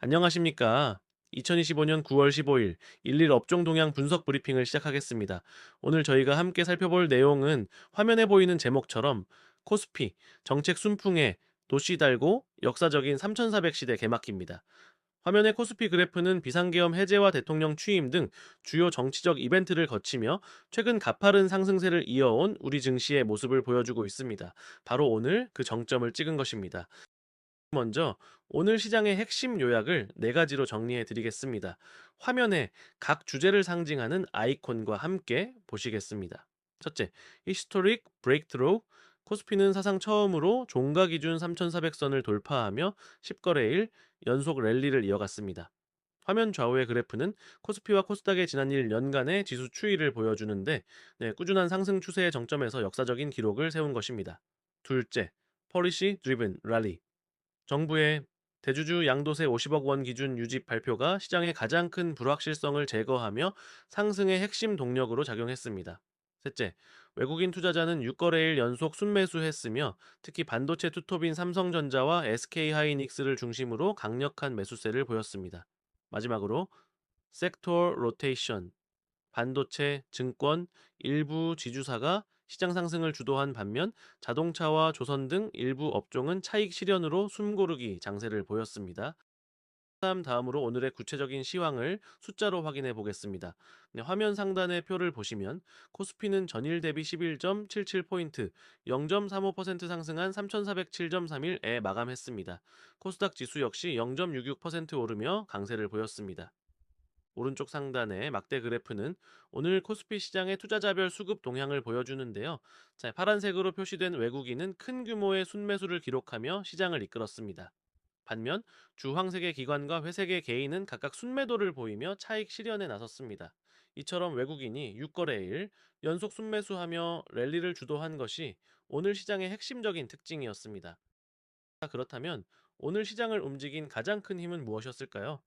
안녕하십니까. 2025년 9월 15일 일일 업종 동향 분석 브리핑을 시작하겠습니다. 오늘 저희가 함께 살펴볼 내용은 화면에 보이는 제목처럼 코스피 정책 순풍에 도시 달고 역사적인 3400 시대 개막기입니다. 화면의 코스피 그래프는 비상계엄 해제와 대통령 취임 등 주요 정치적 이벤트를 거치며 최근 가파른 상승세를 이어온 우리 증시의 모습을 보여주고 있습니다. 바로 오늘 그 정점을 찍은 것입니다. 먼저 오늘 시장의 핵심 요약을 네 가지로 정리해 드리겠습니다. 화면에 각 주제를 상징하는 아이콘과 함께 보시겠습니다. 첫째, Historic Breakthrough. 코스피는 사상 처음으로 종가 기준 3,400선을 돌파하며 10거래일 연속 랠리를 이어갔습니다. 화면 좌우의 그래프는 코스피와 코스닥의 지난 1년간의 지수 추이를 보여주는데 네, 꾸준한 상승 추세의 정점에서 역사적인 기록을 세운 것입니다. 둘째, Policy Driven Rally. 정부의 대주주 양도세 50억 원 기준 유지 발표가 시장의 가장 큰 불확실성을 제거하며 상승의 핵심 동력으로 작용했습니다. 셋째, 외국인 투자자는 6거래일 연속 순매수했으며 특히 반도체 투톱인 삼성전자와 SK하이닉스를 중심으로 강력한 매수세를 보였습니다. 마지막으로 섹터 로테이션, 반도체, 증권, 일부 지주사가 시장 상승을 주도한 반면 자동차와 조선 등 일부 업종은 차익 실현으로 숨고르기 장세를 보였습니다. 다음 다음으로 오늘의 구체적인 시황을 숫자로 확인해 보겠습니다. 네, 화면 상단의 표를 보시면 코스피는 전일 대비 11.77포인트, 0.35% 상승한 3407.31에 마감했습니다. 코스닥 지수 역시 0.66% 오르며 강세를 보였습니다. 오른쪽 상단의 막대 그래프는 오늘 코스피 시장의 투자자별 수급 동향을 보여주는데요. 자, 파란색으로 표시된 외국인은 큰 규모의 순매수를 기록하며 시장을 이끌었습니다. 반면 주황색의 기관과 회색의 개인은 각각 순매도를 보이며 차익 실현에 나섰습니다. 이처럼 외국인이 6거래일 연속 순매수하며 랠리를 주도한 것이 오늘 시장의 핵심적인 특징이었습니다. 자, 그렇다면 오늘 시장을 움직인 가장 큰 힘은 무엇이었을까요?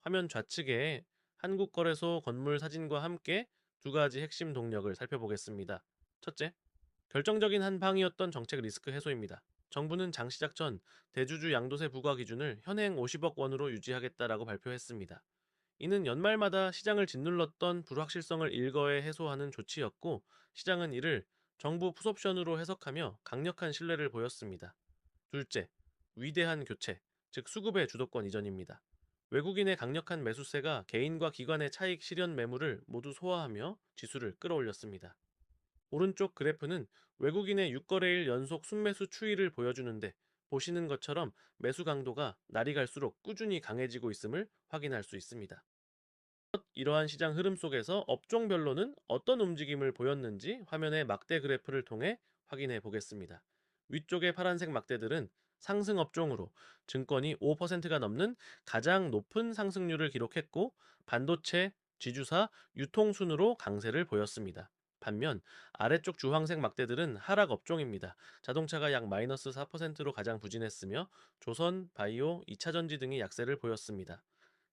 화면 좌측에 한국거래소 건물 사진과 함께 두 가지 핵심 동력을 살펴보겠습니다. 첫째, 결정적인 한 방이었던 정책 리스크 해소입니다. 정부는 장 시작 전 대주주 양도세 부과 기준을 현행 50억 원으로 유지하겠다라고 발표했습니다. 이는 연말마다 시장을 짓눌렀던 불확실성을 일거에 해소하는 조치였고 시장은 이를 정부 풋옵션으로 해석하며 강력한 신뢰를 보였습니다. 둘째, 위대한 교체, 즉 수급의 주도권 이전입니다. 외국인의 강력한 매수세가 개인과 기관의 차익 실현 매물을 모두 소화하며 지수를 끌어올렸습니다. 오른쪽 그래프는 외국인의 6거래일 연속 순매수 추이를 보여주는데 보시는 것처럼 매수 강도가 날이 갈수록 꾸준히 강해지고 있음을 확인할 수 있습니다. 이러한 시장 흐름 속에서 업종별로는 어떤 움직임을 보였는지 화면의 막대 그래프를 통해 확인해 보겠습니다. 위쪽의 파란색 막대들은 상승 업종으로 증권이 5%가 넘는 가장 높은 상승률을 기록했고 반도체, 지주사, 유통순으로 강세를 보였습니다. 반면 아래쪽 주황색 막대들은 하락 업종입니다. 자동차가 약 마이너스 4%로 가장 부진했으며 조선, 바이오, 2차전지 등이 약세를 보였습니다.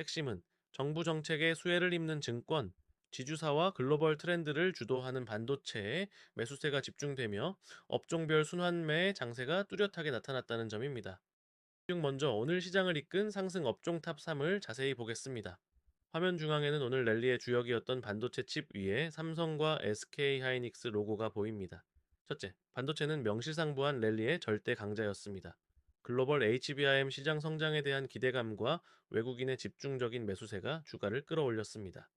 핵심은 정부 정책의 수혜를 입는 증권, 지주사와 글로벌 트렌드를 주도하는 반도체에 매수세가 집중되며 업종별 순환매의 장세가 뚜렷하게 나타났다는 점입니다. 중 먼저 오늘 시장을 이끈 상승 업종 탑 3을 자세히 보겠습니다. 화면 중앙에는 오늘 랠리의 주역이었던 반도체 칩 위에 삼성과 SK 하이닉스 로고가 보입니다. 첫째, 반도체는 명실상부한 랠리의 절대 강자였습니다. 글로벌 HBM 시장 성장에 대한 기대감과 외국인의 집중적인 매수세가 주가를 끌어올렸습니다.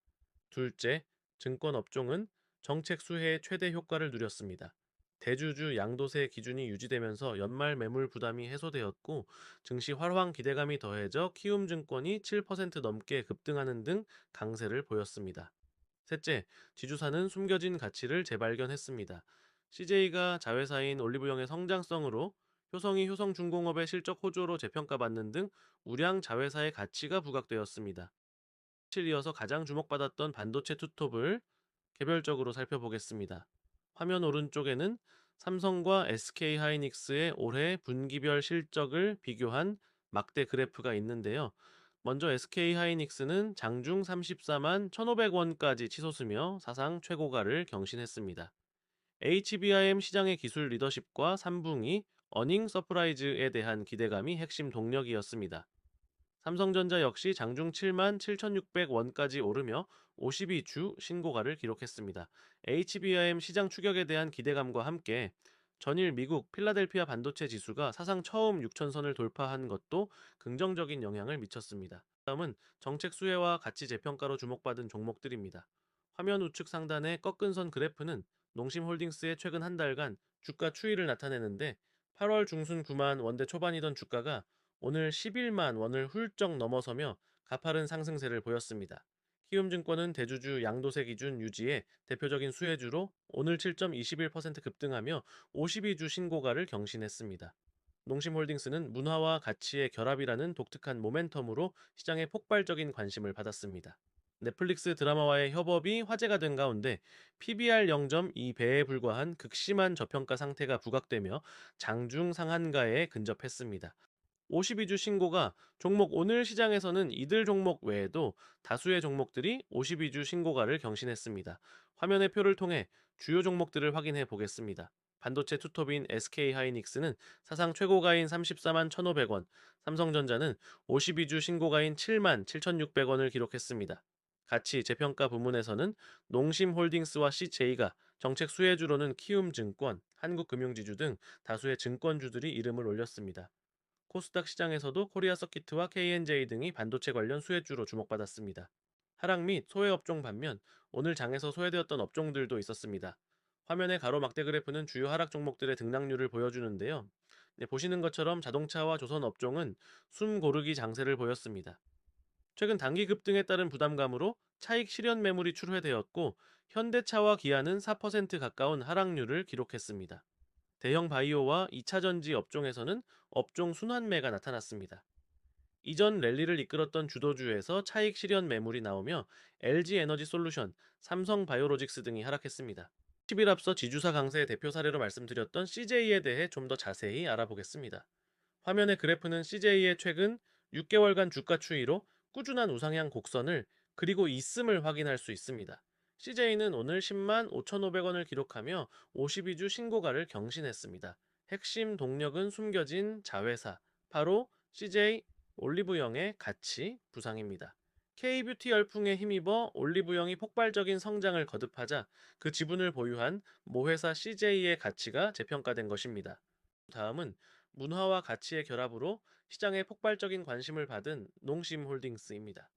둘째, 증권 업종은 정책 수혜의 최대 효과를 누렸습니다. 대주주 양도세 기준이 유지되면서 연말 매물 부담이 해소되었고 증시 활황 기대감이 더해져 키움증권이 7% 넘게 급등하는 등 강세를 보였습니다. 셋째, 지주사는 숨겨진 가치를 재발견했습니다. CJ가 자회사인 올리브영의 성장성으로 효성이 효성중공업의 실적 호조로 재평가받는 등 우량 자회사의 가치가 부각되었습니다. 칠 이어서 가장 주목받았던 반도체 투톱을 개별적으로 살펴보겠습니다. 화면 오른쪽에는 삼성과 SK 하이닉스의 올해 분기별 실적을 비교한 막대 그래프가 있는데요. 먼저 SK 하이닉스는 장중 34만 1,500원까지 치솟으며 사상 최고가를 경신했습니다. HBIM 시장의 기술 리더십과 3분기 어닝 서프라이즈에 대한 기대감이 핵심 동력이었습니다. 삼성전자 역시 장중 7만 7,600원까지 오르며 52주 신고가를 기록했습니다. HBM 시장 추격에 대한 기대감과 함께 전일 미국 필라델피아 반도체 지수가 사상 처음 6천선을 돌파한 것도 긍정적인 영향을 미쳤습니다. 다음은 정책 수혜와 가치 재평가로 주목받은 종목들입니다. 화면 우측 상단의 꺾은 선 그래프는 농심홀딩스의 최근 한 달간 주가 추이를 나타내는데 8월 중순 9만 원대 초반이던 주가가 오늘 11만 원을 훌쩍 넘어서며 가파른 상승세를 보였습니다. 키움증권은 대주주 양도세 기준 유지의 대표적인 수혜주로 오늘 7.21% 급등하며 52주 신고가를 경신했습니다. 농심홀딩스는 문화와 가치의 결합이라는 독특한 모멘텀으로 시장에 폭발적인 관심을 받았습니다. 넷플릭스 드라마와의 협업이 화제가 된 가운데 PBR 0.2배에 불과한 극심한 저평가 상태가 부각되며 장중 상한가에 근접했습니다. 52주 신고가 종목 오늘 시장에서는 이들 종목 외에도 다수의 종목들이 52주 신고가를 경신했습니다. 화면의 표를 통해 주요 종목들을 확인해 보겠습니다. 반도체 투톱인 SK 하이닉스는 사상 최고가인 34만 1,500원, 삼성전자는 52주 신고가인 7만 7,600원을 기록했습니다. 가치 재평가 부문에서는 농심홀딩스와 CJ가 정책 수혜주로는 키움증권, 한국금융지주 등 다수의 증권주들이 이름을 올렸습니다. 코스닥 시장에서도 코리아 서키트와 KNJ 등이 반도체 관련 수혜주로 주목받았습니다. 하락 및 소외 업종 반면 오늘 장에서 소외되었던 업종들도 있었습니다. 화면의 가로막대 그래프는 주요 하락 종목들의 등락률을 보여주는데요. 네, 보시는 것처럼 자동차와 조선 업종은 숨 고르기 장세를 보였습니다. 최근 단기 급등에 따른 부담감으로 차익 실현 매물이 출회되었고 현대차와 기아는 4% 가까운 하락률을 기록했습니다. 대형 바이오와 2차 전지 업종에서는 업종 순환매가 나타났습니다. 이전 랠리를 이끌었던 주도주에서 차익 실현 매물이 나오며 LG 에너지 솔루션, 삼성 바이오로직스 등이 하락했습니다. 10일 앞서 지주사 강세의 대표 사례로 말씀드렸던 CJ에 대해 좀 더 자세히 알아보겠습니다. 화면의 그래프는 CJ의 최근 6개월간 주가 추이로 꾸준한 우상향 곡선을 그리고 있음을 확인할 수 있습니다. CJ는 오늘 10만 5,500원을 기록하며 52주 신고가를 경신했습니다. 핵심 동력은 숨겨진 자회사, 바로 CJ 올리브영의 가치 부상입니다. K뷰티 열풍에 힘입어 올리브영이 폭발적인 성장을 거듭하자 그 지분을 보유한 모회사 CJ의 가치가 재평가된 것입니다. 다음은 문화와 가치의 결합으로 시장에 폭발적인 관심을 받은 농심홀딩스입니다.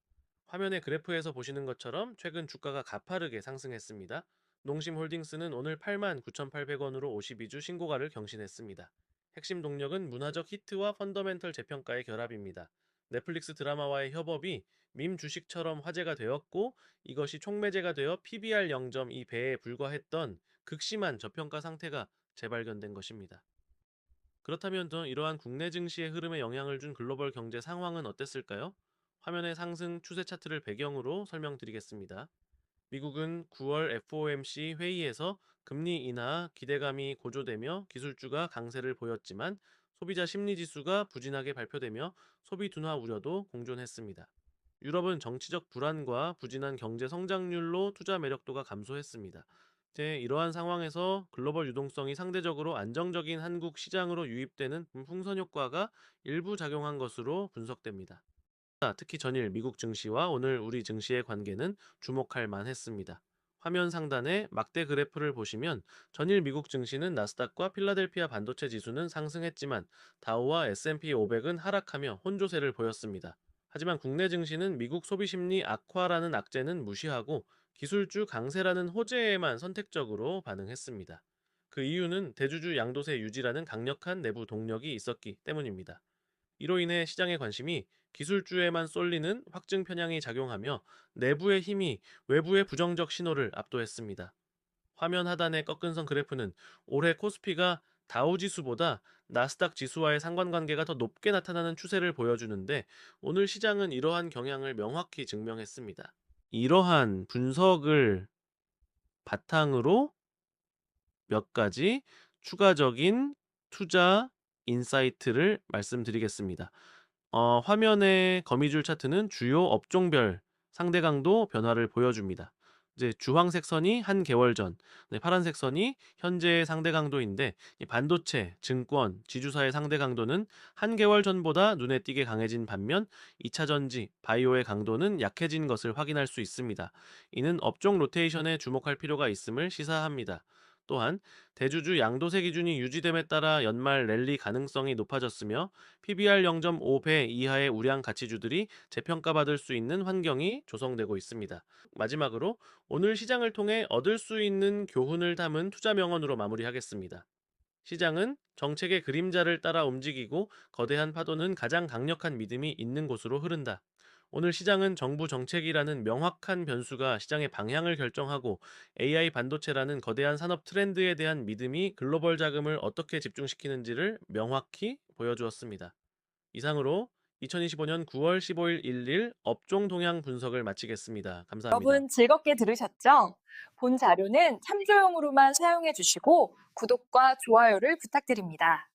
화면의 그래프에서 보시는 것처럼 최근 주가가 가파르게 상승했습니다. 농심홀딩스는 오늘 89,800원으로 52주 신고가를 경신했습니다. 핵심 동력은 문화적 히트와 펀더멘털 재평가의 결합입니다. 넷플릭스 드라마와의 협업이 밈 주식처럼 화제가 되었고 이것이 촉매제가 되어 PBR 0.2배에 불과했던 극심한 저평가 상태가 재발견된 것입니다. 그렇다면 더 이러한 국내 증시의 흐름에 영향을 준 글로벌 경제 상황은 어땠을까요? 화면의 상승 추세 차트를 배경으로 설명드리겠습니다. 미국은 9월 FOMC 회의에서 금리 인하 기대감이 고조되며 기술주가 강세를 보였지만 소비자 심리 지수가 부진하게 발표되며 소비 둔화 우려도 공존했습니다. 유럽은 정치적 불안과 부진한 경제 성장률로 투자 매력도가 감소했습니다. 제 이러한 상황에서 글로벌 유동성이 상대적으로 안정적인 한국 시장으로 유입되는 풍선 효과가 일부 작용한 것으로 분석됩니다. 특히 전일 미국 증시와 오늘 우리 증시의 관계는 주목할 만했습니다. 화면 상단에 막대 그래프를 보시면 전일 미국 증시는 나스닥과 필라델피아 반도체 지수는 상승했지만 다우와 S&P 500은 하락하며 혼조세를 보였습니다. 하지만 국내 증시는 미국 소비 심리 악화라는 악재는 무시하고 기술주 강세라는 호재에만 선택적으로 반응했습니다. 그 이유는 대주주 양도세 유지라는 강력한 내부 동력이 있었기 때문입니다. 이로 인해 시장의 관심이 기술주에만 쏠리는 확증 편향이 작용하며 내부의 힘이 외부의 부정적 신호를 압도했습니다. 화면 하단의 꺾은 선 그래프는 올해 코스피가 다우 지수보다 나스닥 지수와의 상관관계가 더 높게 나타나는 추세를 보여주는데 오늘 시장은 이러한 경향을 명확히 증명했습니다. 이러한 분석을 바탕으로 몇 가지 추가적인 투자 인사이트를 말씀드리겠습니다. 어, 화면의 거미줄 차트는 주요 업종별 상대 강도 변화를 보여줍니다. 이제 주황색 선이 한 개월 전, 네, 파란색 선이 현재의 상대 강도인데 이 반도체, 증권, 지주사의 상대 강도는 한 개월 전보다 눈에 띄게 강해진 반면 2차 전지, 바이오의 강도는 약해진 것을 확인할 수 있습니다. 이는 업종 로테이션에 주목할 필요가 있음을 시사합니다. 또한 대주주 양도세 기준이 유지됨에 따라 연말 랠리 가능성이 높아졌으며 PBR 0.5배 이하의 우량 가치주들이 재평가받을 수 있는 환경이 조성되고 있습니다. 마지막으로 오늘 시장을 통해 얻을 수 있는 교훈을 담은 투자 명언으로 마무리하겠습니다. 시장은 정책의 그림자를 따라 움직이고 거대한 파도는 가장 강력한 믿음이 있는 곳으로 흐른다. 오늘 시장은 정부 정책이라는 명확한 변수가 시장의 방향을 결정하고 AI 반도체라는 거대한 산업 트렌드에 대한 믿음이 글로벌 자금을 어떻게 집중시키는지를 명확히 보여주었습니다. 이상으로 2025년 9월 15일 일일 업종 동향 분석을 마치겠습니다. 감사합니다. 여러분 즐겁게 들으셨죠? 본 자료는 참조용으로만 사용해 주시고 구독과 좋아요를 부탁드립니다.